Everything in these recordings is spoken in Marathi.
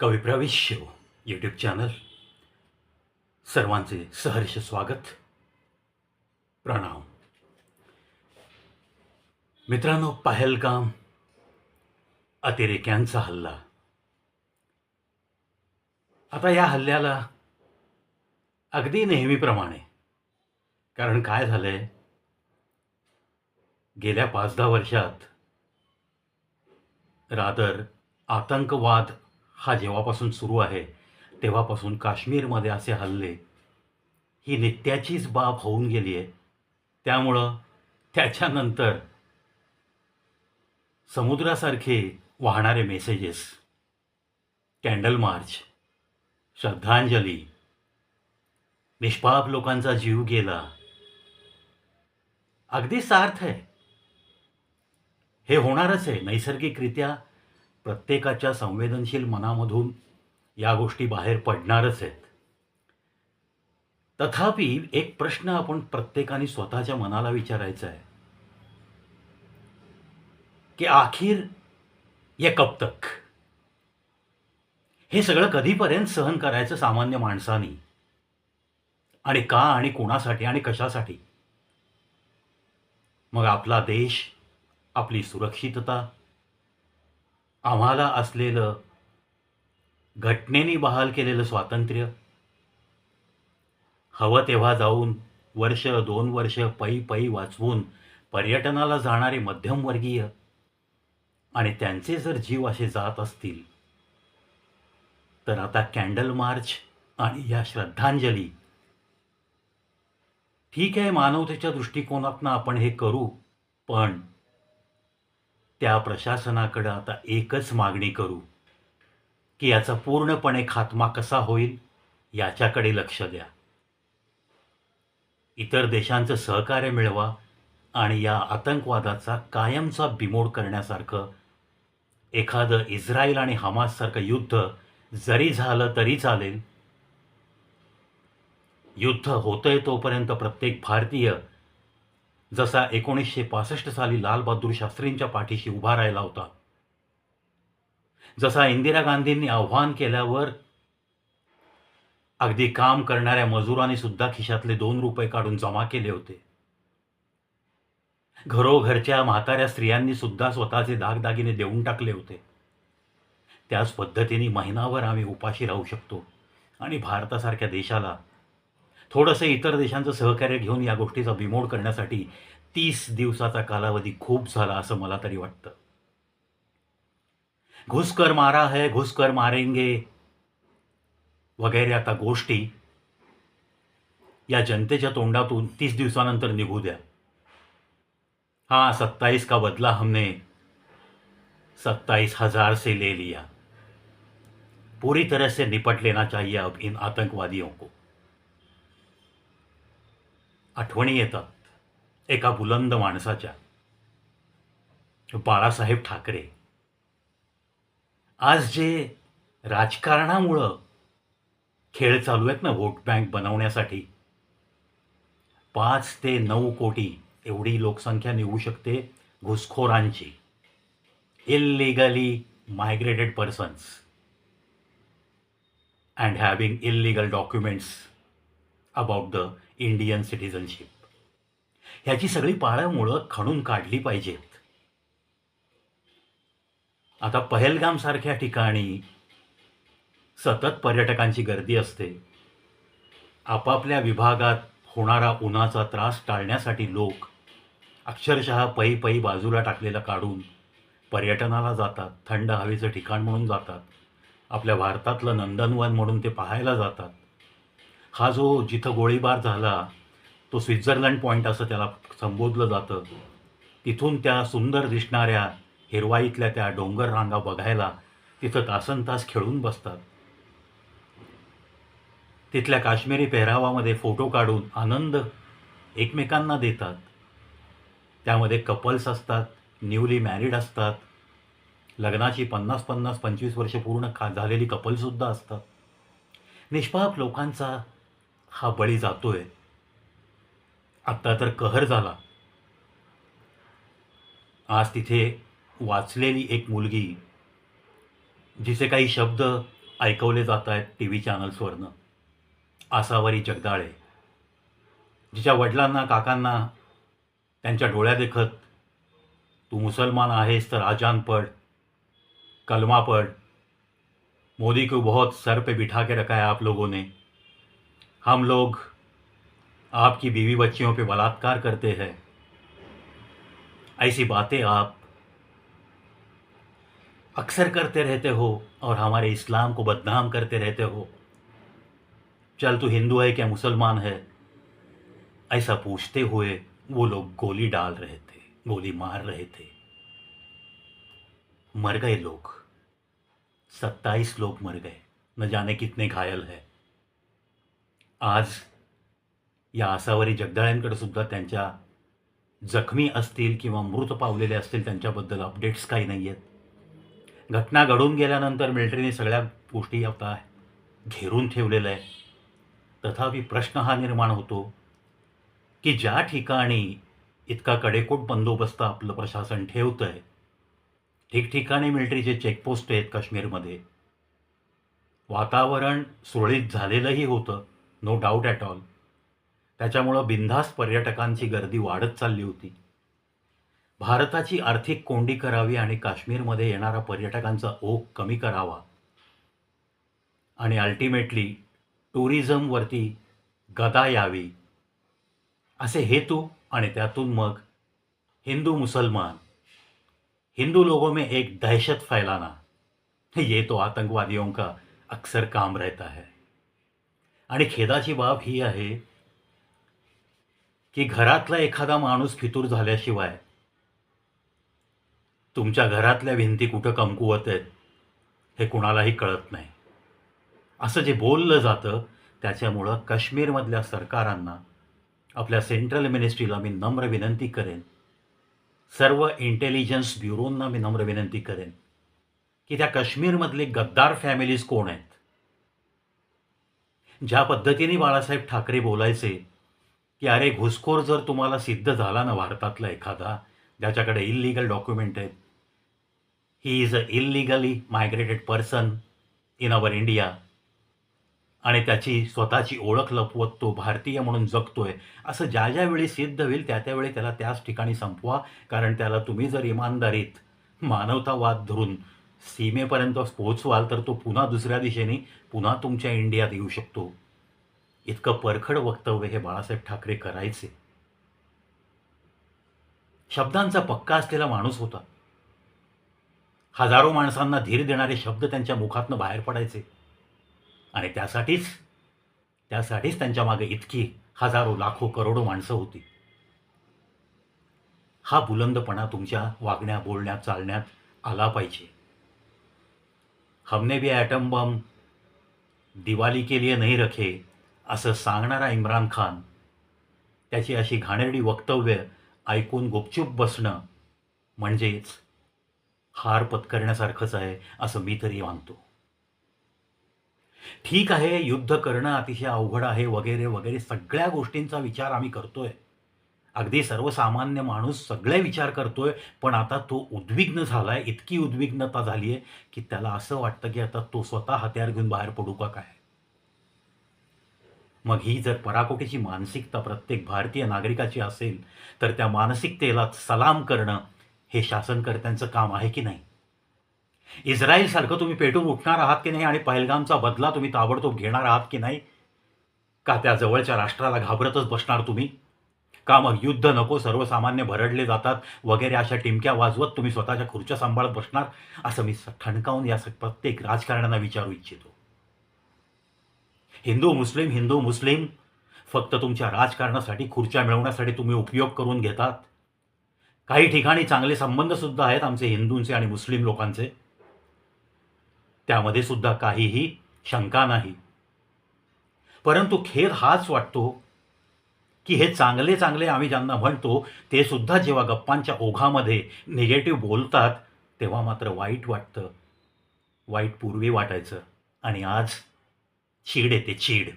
कविप्रविश्य यूट्यूब चॅनल सर्वांचे सहर्ष स्वागत. प्रणाम. मित्रांनो पहलगाम अतिरेक्यांचा हल्ला. आता या हल्ल्याला अगदी नेहमीप्रमाणे कारण काय झालंय? गेल्या पाच दहा वर्षात रादर आतंकवाद हा जेव्हापासून सुरू आहे तेव्हापासून काश्मीरमध्ये असे हल्ले. ही नित्याचीच बाब होऊन गेली आहे. त्यामुळं त्याच्यानंतर समुद्रासारखे वाहणारे मेसेजेस कॅन्डल मार्च श्रद्धांजली निष्पाप लोकांचा जीव गेला. अगदी सार्थ आहे. हे होणारच आहे नैसर्गिकरित्या प्रत्येकाच्या संवेदनशील मनामधून या गोष्टी बाहेर पडणारच आहेत. तथापि एक प्रश्न आपण प्रत्येकाने स्वतःच्या मनाला विचारायचा आहे. की आखिर ये कब तक? हे सगळं कधीपर्यंत सहन करायचं सामान्य माणसानी? आणि का आणि कोणासाठी आणि कशासाठी? मग आपला देश आपली सुरक्षितता आम्हाला असलेलं घटनेने बहाल केलेलं स्वातंत्र्य हवं तेव्हा जाऊन वर्ष दोन वर्ष पै पै वाचवून पर्यटनाला जाणारे मध्यमवर्गीय आणि त्यांचे जर जीव असे जात असतील तर आता कॅन्डल मार्च आणि या श्रद्धांजली. ठीक आहे मानवतेच्या दृष्टिकोनातनं आपण हे करू पण त्या प्रशासनाकडं आता एकच मागणी करू की याचा पूर्णपणे खात्मा कसा होईल याच्याकडे लक्ष द्या. इतर देशांचं सहकार्य मिळवा आणि या आतंकवादाचा कायमचा बिमोड करण्यासारखं एखादं इस्रायल आणि हमाससारखं युद्ध जरी झालं तरी चालेल. युद्ध होतंय तोपर्यंत प्रत्येक भारतीय जसा एकोणीसशे पासष्ट साली लालबहादूर शास्त्रींच्या पाठीशी उभा राहिला होता. जसा इंदिरा गांधींनी आव्हान केल्यावर अगदी काम करणाऱ्या मजुरांनी सुद्धा खिशातले दोन रुपये काढून जमा केले होते. घरोघरच्या म्हाताऱ्या स्त्रियांनी सुद्धा स्वतःचे दागदागिने देऊन टाकले होते. त्याच पद्धतीने महिनाभर आम्ही उपाशी राहू शकतो आणि भारतासारख्या देशाला थोडंसं इतर देशांचं सहकार्य घेऊन या गोष्टीचा बिमोड करण्यासाठी तीस दिवसाचा कालावधी खूप झाला असं मला तरी वाटतं. घुसकर मारा है घुसकर मारेंगे वगैरे आता गोष्टी या जनतेच्या तोंडातून तीस दिवसानंतर निघू द्या. हा सत्ताईस का बदला हमने? सत्ताईस हजार से ले लिया. पूरी तरह से निपट लेना चाहिए अब इन आतंकवादियों को. आठवणी येतात एका बुलंद माणसाच्या. बाळासाहेब ठाकरे. आज जे राजकारणामुळं खेळ चालू आहेत ना व्होट बँक बनवण्यासाठी पाच ते नऊ कोटी एवढी लोकसंख्या निघू शकते घुसखोरांची. Illegally migrated persons and having illegal documents about the Indian citizenship ह्याची सगळी पाळंमुळं खणून काढली पाहिजेत. आता पहलगामसारख्या ठिकाणी सतत पर्यटकांची गर्दी असते. आपापल्या विभागात होणारा उन्हाचा त्रास टाळण्यासाठी लोक अक्षरशः पै पै बाजूला टाकलेलं काढून पर्यटनाला जातात. थंड हवेचं ठिकाण म्हणून जातात. आपल्या भारतातलं नंदनवन म्हणून ते पाहायला जातात. हा जो जिथं गोळीबार झाला तो स्वित्झर्लंड पॉईंट असं त्याला संबोधलं जातं. तिथून त्या सुंदर दिसणाऱ्या हिरवाईतल्या त्या डोंगर रांगा बघायला तिथं तासन तास खेळून बसतात. तिथल्या काश्मीरी पेहरावामध्ये फोटो काढून आनंद एकमेकांना देतात. त्यामध्ये कपल्स असतात न्यूली मॅरिड असतात. लग्नाची पन्नास पन्नास पंचवीस वर्ष पूर्ण खा झालेली कपलसुद्धा असतात. निष्पाप लोकांचा हा बळी जातोय. आत्ता तर कहर झाला. आज तिथे वाचलेली एक मुलगी जिचे काही शब्द ऐकवले जात आहेत टी व्ही चॅनल्सवरनं. आसावरी जगदाळे जिच्या वडिलांना काकांना त्यांच्या डोळ्या देखत तू मुसलमान आहेस तर आजान पड कलमा पड मोदी को बहुत सर पे बिठा के रखा है आप लोगों ने. हम लोग आपकी बीवी बच्चियों पे बलात्कार करते हैं। ऐसी बातें आप अक्सर करते रहते हो और हमारे इस्लाम को बदनाम करते रहते हो। चल तू हिंदू है क्या मुसलमान है? ऐसा पूछते हुए वो लोग गोली डाल रहे थे, गोली मार रहे थे। मर गए लोग। सत्ताईस लोग मर गए। न जाने कितने घायल है। आज या आसावरी जगदाळ्यांकडे सुद्धा त्यांच्या जखमी असतील किंवा मृत पावलेले असतील त्यांच्याबद्दल अपडेट्स काही नाही आहेत घटना घडून गेल्यानंतर मिलिटरीने सगळ्या गोष्टी आता घेरून ठेवलेलं आहे तथापि प्रश्न हा निर्माण होतो की ज्या ठिकाणी इतका कडेकोट बंदोबस्त आपलं प्रशासन ठेवतं आहे ठिकठिकाणी मिलिटरीचे चेकपोस्ट आहेत काश्मीरमध्ये वातावरण सुरळीत झालेलंही होतं. नो डाऊट ॲट ऑल त्याच्यामुळं बिनधास्त पर्यटकांची गर्दी वाढत चालली होती. भारताची आर्थिक कोंडी करावी आणि काश्मीरमध्ये येणारा पर्यटकांचा ओघ कमी करावा. आणि अल्टिमेटली टुरिझमवरती गदा यावी. असे हेतू आणि त्यातून मग हिंदू मुसलमान. हिंदू लोगों में एक दहशत फैलाना. ये तो आतंकवादियों का अक्सर काम रहता है. आणि खेदाची बाब ही आहे की घरातला एखादा माणूस फितूर झाल्याशिवाय तुमच्या घरातल्या भिंती कुठं कमकुवत आहेत हे कुणालाही कळत नाही. असं जे बोललं जातं त्याच्यामुळं काश्मीरमधल्या सरकारांना आपल्या सेंट्रल मिनिस्ट्रीला मी नम्र विनंती करेन. सर्व इंटेलिजन्स ब्युरोंना मी नम्र विनंती करेन की त्या काश्मीरमधले गद्दार फॅमिलीज कोण आहेत? ज्या पद्धतीने बाळासाहेब ठाकरे बोलायचे की अरे घुसखोर जर तुम्हाला सिद्ध झाला ना भारतातला एखादा ज्याच्याकडे इल्लिगल डॉक्युमेंट आहेत. He is a illegally migrated person in our India आणि त्याची स्वतःची ओळख लपवत तो भारतीय म्हणून जगतोय. असं ज्या ज्यावेळी सिद्ध होईल त्या त्यावेळी त्याला त्याच ठिकाणी संपवा. कारण त्याला तुम्ही जर इमानदारीत मानवतावाद धरून सीमेपर्यंत पोहोचवाल तर तो पुन्हा दुसऱ्या दिशेने पुन्हा तुमच्या इंडियात येऊ शकतो. इतकं परखड वक्तव्य हे बाळासाहेब ठाकरे करायचे. शब्दांचा पक्का असलेला माणूस होता. हजारो माणसांना धीर देणारे शब्द त्यांच्या मुखातनं बाहेर पडायचे. आणि त्यासाठीच त्यासाठीच त्यांच्या मागे इतकी हजारो लाखो करोडो माणसं होती. हा बुलंदपणा तुमच्या वागण्या बोलण्यात चालण्यात आला पाहिजे. हमने भी ॲटम बम दिवाली के लिए नहीं रखे असं सांगणारा इम्रान खान. त्याची अशी घाणेरडी वक्तव्य ऐकून गुपचूप बसणं म्हणजेच हार पत्करण्यासारखंच आहे असं मी तरी मानतो. ठीक आहे युद्ध करणं अतिशय अवघड आहे वगैरे वगैरे सगळ्या गोष्टींचा विचार आम्ही करतोय. अगदी सर्वसामान्य माणूस सगळे विचार करतोय पण आता तो उद्विग्न झालाय इतकी उद्विग्नता झाली आहे की त्याला असं वाटतं की आता तो स्वतः हत्यार घेऊन बाहेर पडू का काय? मग ही जर पराकोटीची मानसिकता प्रत्येक भारतीय नागरिकाची असेल तर त्या मानसिकतेला सलाम करणं हे शासनकर्त्यांचं काम आहे की नाही? इस्रायलसारखं तुम्ही पेटून उठणार आहात की नाही आणि पहलगामचा बदला तुम्ही ताबडतोब घेणार आहात की नाही? का त्या जवळच्या राष्ट्राला घाबरतच बसणार तुम्ही? का मग युद्ध नको सर्वसामान्य भरडले जातात वगैरे अशा टिमक्या वाजवत तुम्ही स्वतःच्या खुर्च्या सांभाळत बसणार? असं मी ठणकावून या प्रत्येक राजकारण्यांना विचारू इच्छितो. हिंदू मुस्लिम हिंदू मुस्लिम फक्त तुमच्या राजकारणासाठी खुर्च्या मिळवण्यासाठी तुम्ही उपयोग करून घेतात. काही ठिकाणी चांगले संबंधसुद्धा आहेत आमचे हिंदूंचे आणि मुस्लिम लोकांचे. त्यामध्ये सुद्धा काहीही शंका नाही. परंतु खेद हाच वाटतो की हे चांगले चांगले आम्ही ज्यांना म्हणतो ते सुद्धा जेव्हा गप्पांच्या ओघामध्ये निगेटिव्ह बोलतात तेव्हा मात्र वाईट वाटतं. वाईट पूर्वी वाटायचं. आणि आज चीड येते चीड.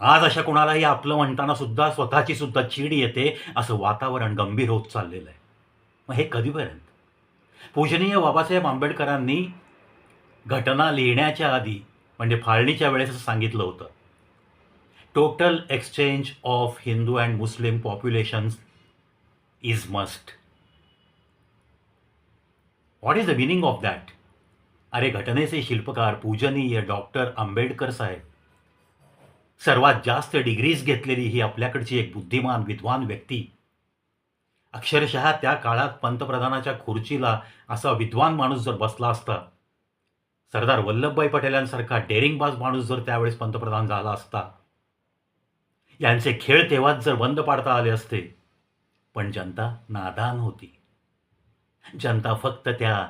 आज अशा कोणालाही आपलं म्हणताना सुद्धा स्वतःची सुद्धा चीड येते असं वातावरण गंभीर होत चाललेलं आहे. मग हे कधीपर्यंत? पूजनीय बाबासाहेब आंबेडकरांनी घटना लिहिण्याच्या आधी म्हणजे फाळणीच्या वेळेस सांगितलं होतं total exchange of Hindu and Muslim populations is must What is the meaning of that अरे घटनेचे शिल्पकार पूजनीय डॉक्टर आंबेडकर साहेब. सर्वात जास्त डिग्रीज घेतलेली ही आपल्याकडची एक बुद्धिमान विद्वान व्यक्ती. अक्षरशः त्या काळात पंतप्रधानाच्या खुर्चीला असा विद्वान माणूस जर बसला असता सरदार वल्लभभाई पटेलांसारखा डेरिंगबाज माणूस जर त्यावेळेस पंतप्रधान झाला असता यांचे खेळ तेव्हाच जर बंद पाडता आले असते. पण जनता नादान होती. जनता फक्त त्या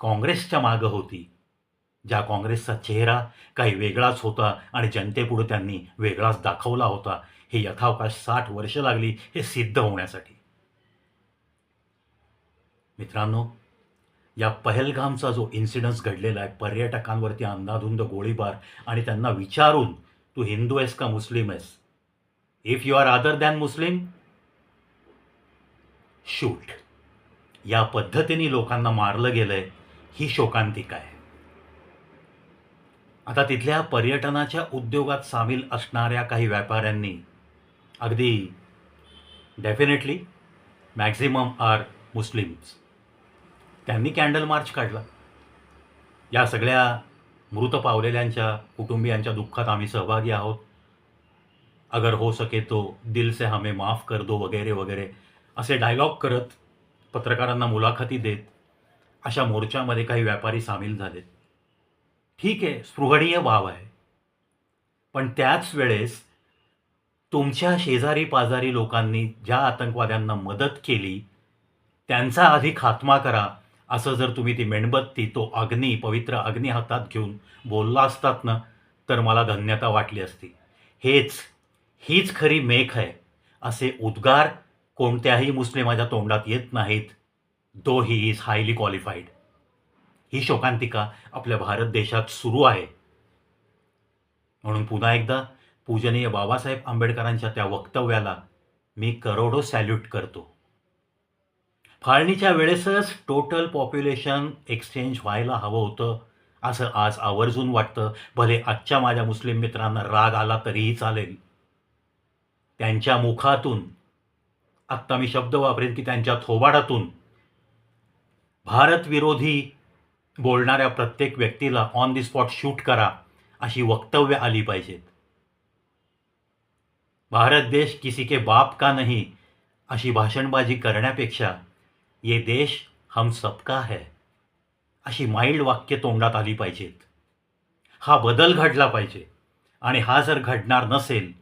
काँग्रेसच्या मागं होती. ज्या काँग्रेसचा चेहरा काही वेगळाच होता आणि जनतेपुढे त्यांनी वेगळाच दाखवला होता हे यथावकाश साठ वर्ष लागली हे सिद्ध होण्यासाठी. मित्रांनो या पहलगामचा जो इन्सिडन्स घडलेला आहे पर्यटकांवरती अंधाधुंद गोळीबार आणि त्यांना विचारून तू हिंदू आहेस का मुस्लिम आहेस? If you are other than Muslim shoot या पद्धतीने लोकांना मारलं गेलंय ही शोकांतिका आहे. आता तिथल्या पर्यटनाच्या उद्योगात सामील असणाऱ्या काही व्यापाऱ्यांनी अगदी डेफिनेटली मॅक्झिमम आर मुस्लिम्स त्यांनी कॅन्डल मार्च काढला. या सगळ्या मृत पावलेल्यांच्या कुटुंबियांच्या दुःखात आम्ही सहभागी आहोत. अगर हो सके तो दिल से हमें माफ कर दो वगैरे वगैरे. असे डायलॉग करत पत्रकारांना मुलाखती देत अशा मोर्चामध्ये काही व्यापारी सामील झालेत. ठीक आहे स्पृहणीय भाव आहे. पण त्याच वेळेस तुमच्या शेजारी पाजारी लोकांनी ज्या आतंकवाद्यांना मदत केली त्यांचा आधी खात्मा करा असं जर तुम्ही ती मेणबत्ती तो अग्नी पवित्र अग्नी हातात घेऊन बोलला असतात ना तर मला धन्यता वाटली असती. हेच हीच खरी मेख आहे. असे उद्गार कोणत्याही मुस्लिमाच्या तोंडात येत नाहीत. Though he is highly qualified ही शोकांतिका आपल्या भारत देशात सुरू आहे. म्हणून पुन्हा एकदा पूजनीय बाबासाहेब आंबेडकरांच्या त्या वक्तव्याला मी करोडो सॅल्यूट करतो. फाळणीच्या वेळेसच टोटल पॉप्युलेशन एक्सचेंज व्हायला हवं होतं असं आज आवर्जून वाटतं. भले आजच्या माझ्या मुस्लिम मित्रांना राग आला तरीही चालेल. त्यांच्या मुखातून आत्ता मी शब्द वापरेन की त्यांच्या थोबाडातून भारतविरोधी बोलणाऱ्या प्रत्येक व्यक्तीला ऑन दी स्पॉट शूट करा अशी वक्तव्य आली पाहिजेत. भारत देश किसी के बाप का नहीं अशी भाषणबाजी करण्यापेक्षा ये देश हम सबका है अशी माइल्ड वाक्य तोंडात आली पाहिजेत. हा बदल घडला पाहिजे आणि हा जर घडणार नसेल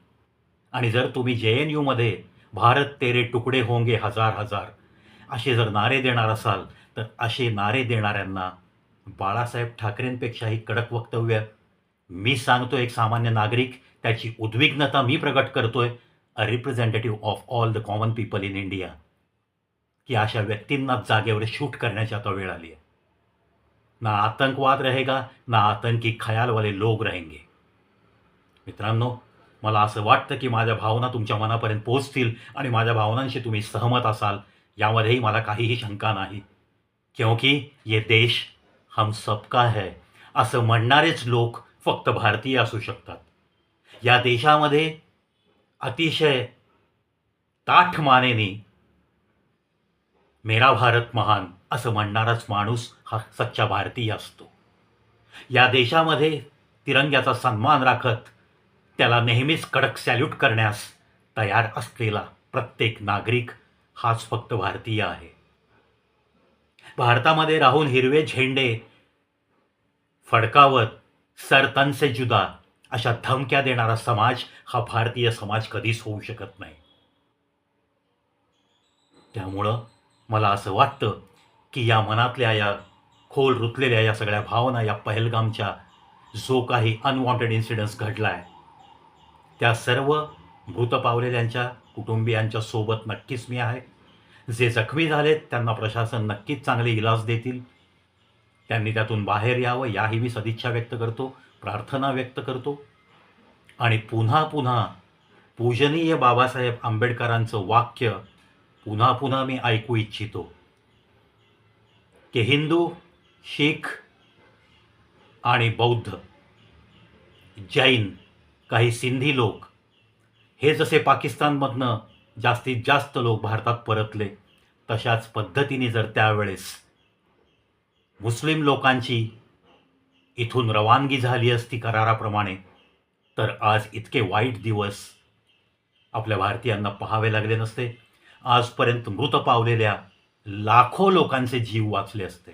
आणि जर तुम्ही जे एन यूमध्ये भारत तेरे तुकडे होंगे हजार हजार असे जर नारे देणार असाल तर असे नारे देणाऱ्यांना बाळासाहेब ठाकरेंपेक्षाही कडक वक्तव्य. मी सांगतो एक सामान्य नागरिक त्याची उद्विग्नता मी प्रकट करतोय a representative of all the common people in India की अशा व्यक्तींना जागेवर शूट करण्याची आता वेळ आली आहे. ना आतंकवाद रहेगा ना आतंकी खयालवाले लोग लोक रहेंगे. मित्रांनो मला असं वाटतं की माझ्या भावना तुमच्या मनापर्यंत पोहोचतील आणि माझ्या भावनांशी तुम्ही सहमत असाल. यामध्येही मला काहीही शंका नाही. क्योंकि ये देश हम सबका है असं म्हणणारेच लोक फक्त भारतीय असू शकतात. या देशामध्ये अतिशय ताठ मानेने मेरा भारत महान असं म्हणणाराच माणूस हा सच्चा भारतीय असतो. या देशामध्ये तिरंग्याचा सन्मान राखत त्याला नेहमीच कडक सॅल्यूट करण्यास तयार असलेला प्रत्येक नागरिक हाच फक्त भारतीय आहे. भारतामध्ये राहून हिरवे झेंडे फडकावत सरतन से जुदा अशा धमक्या देणारा समाज हा भारतीय समाज कधीच होऊ शकत नाही. त्यामुळं मला असं वाटतं की या मनातल्या या खोल रुतलेल्या या सगळ्या भावना या पहलगामच्या जो काही अनवॉन्टेड इन्सिडन्स घडला आहे त्या सर्व मृत पावलेल्यांच्या कुटुंबियांच्या सोबत नक्कीच मी आहे. जे जखमी झालेत त्यांना प्रशासन नक्कीच चांगले इलाज देतील. त्यांनी त्यातून बाहेर यावं याही मी सदिच्छा व्यक्त करतो प्रार्थना व्यक्त करतो. आणि पुन्हा पुन्हा पूजनीय बाबासाहेब आंबेडकरांचं वाक्य पुन्हा पुन्हा मी ऐकू इच्छितो. की हिंदू शीख आणि बौद्ध जैन काही सिंधी लोक हे जसे पाकिस्तानमधनं जास्तीत जास्त लोक भारतात परतले तशाच पद्धतीने जर त्यावेळेस मुस्लिम लोकांची इथून रवानगी झाली असती कराराप्रमाणे तर आज इतके वाईट दिवस आपल्या भारतीयांना पाहावे लागले नसते. आजपर्यंत मृत पावलेल्या लाखो लोकांचे जीव वाचले असते.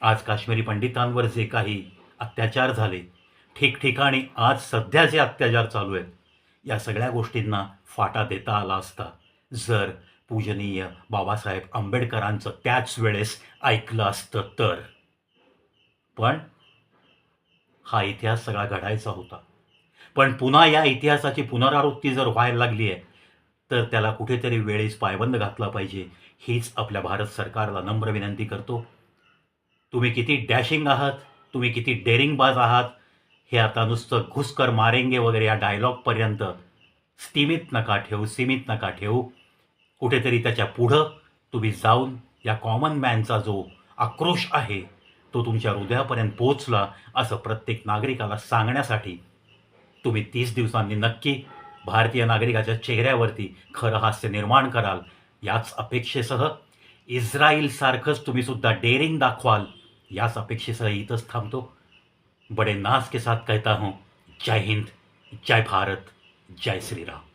आज काश्मीरी पंडितांवर जे काही अत्याचार झाले ठिकठिकाणी आज सध्या जे अत्याचार चालू आहेत या सगळ्या गोष्टींना फाटा देता आला असता. जर पूजनीय बाबासाहेब आंबेडकरांचं त्याच वेळेस ऐकलं असतं तर. पण हा इतिहास सगळा घडायचा होता. पण पुन्हा या इतिहासाची पुनरावृत्ती जर व्हायला लागली आहे तर त्याला कुठेतरी वेळेस पायबंद घातला पाहिजे हीच आपल्या भारत सरकारला नम्र विनंती करतो. तुम्ही किती डॅशिंग आहात तुम्ही किती डेअरिंगबाज आहात हे आता नुसतं घुसकर मारेंगे वगैरे या डायलॉगपर्यंत स्थिमित नका ठेवू सीमित नका ठेवू. कुठेतरी त्याच्या पुढं तुम्ही जाऊन या कॉमन मॅनचा जो आक्रोश आहे तो तुमच्या हृदयापर्यंत पोहोचला असं प्रत्येक नागरिकाला सांगण्यासाठी तुम्ही तीस दिवसांनी नक्की भारतीय नागरिकाच्या चेहऱ्यावरती खरं हास्य निर्माण कराल. याच अपेक्षेसह इस्रायलसारखंच तुम्हीसुद्धा डेअरिंग दाखवाल याच अपेक्षेसह इथंच थांबतो. बड़े नाज के साथ कहता हूँ जय हिंद जय भारत जय श्री राम।